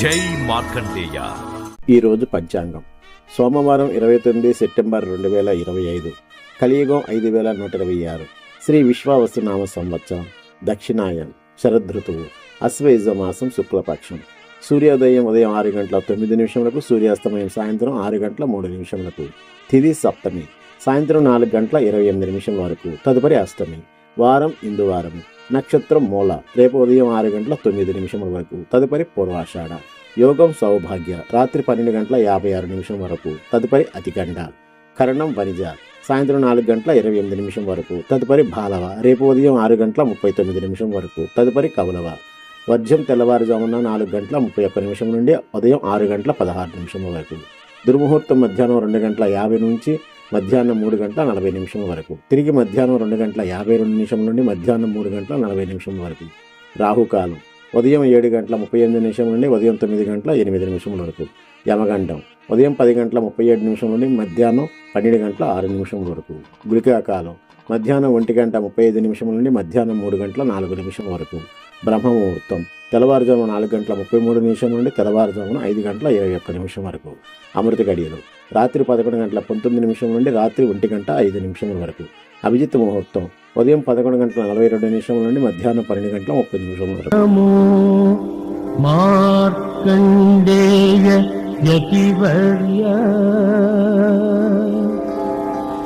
జై మార్కండేయ. ఈరోజు పంచాంగం. సోమవారం ఇరవై తొమ్మిది సెప్టెంబర్ రెండు వేల ఇరవై ఐదు. కలియుగం ఐదు వేల నూట ఇరవై ఆరు. శ్రీ విశ్వావసునామ సంవత్సరం. దక్షిణాయన్ శరదృతువు అశ్వయుజ మాసం శుక్లపక్షం. సూర్యోదయం ఉదయం ఆరు గంటల తొమ్మిది నిమిషములకు సూర్యాస్తమయం సాయంత్రం ఆరు గంటల మూడు నిమిషములకు. తిది సప్తమి సాయంత్రం నాలుగు గంటల ఇరవై ఎనిమిది నిమిషం వరకు. తదుపరి అష్టమి వారం ఇందువారం నక్షత్రం మూల రేపు ఉదయం ఆరు గంటల తొమ్మిది నిమిషముల వరకు తదుపరి పూర్వాషాఢ. యోగం సౌభాగ్య రాత్రి పన్నెండు గంటల యాభై ఆరు నిమిషం వరకు తదుపరి అతిగండ. కరణం వనిజ సాయంత్రం నాలుగు గంటల ఇరవై ఎనిమిది నిమిషం వరకు తదుపరి బాలవ రేపు ఉదయం ఆరు గంటల ముప్పై తొమ్మిది నిమిషం వరకు తదుపరి కౌలవ. వర్జం తెల్లవారుజామున నాలుగు గంటల ముప్పై ఒక్క నిమిషం నుండి ఉదయం ఆరు గంటల పదహారు నిమిషం వరకు. దుర్ముహూర్తం మధ్యాహ్నం రెండు గంటల యాభై నుంచి మధ్యాహ్నం మూడు గంటల నలభై నిమిషం వరకు. తిరిగి మధ్యాహ్నం రెండు గంటల యాభై రెండు నిమిషం నుండి మధ్యాహ్నం మూడు గంటల నలభై నిమిషం వరకు. రాహుకాలం. ఉదయం ఏడు గంటల ముప్పై ఎనిమిది నిమిషం నుండి ఉదయం తొమ్మిది గంటల ఎనిమిది నిమిషం వరకు. యమగండం. ఉదయం పది గంటల ముప్పై ఏడు నిమిషం నుండి మధ్యాహ్నం పన్నెండు గంటల ఆరు నిమిషం వరకు. గుళికాకాలం. మధ్యాహ్నం ఒంటి గంట ముప్పై ఐదు నిమిషం నుండి మధ్యాహ్నం మూడు గంటల నాలుగు నిమిషం వరకు. బ్రహ్మముహూర్తం. తెల్లవారుజామున నాలుగు గంటల ముప్పై మూడు నిమిషం నుండి తెల్లవారుజామున ఐదు గంటల ఇరవై ఒక్క నిమిషం వరకు. అమృత గడియలు. రాత్రి పదకొండు గంటల పంతొమ్మిది నిమిషం నుండి రాత్రి ఒంటి గంట ఐదు నిమిషముల వరకు. అభిజిత్ ముహూర్తం. ఉదయం పదకొండు గంటల నలభై రెండు నిమిషం నుండి మధ్యాహ్నం పన్నెండు గంటల ముప్పై నిమిషం వరకు. మార్కండేయ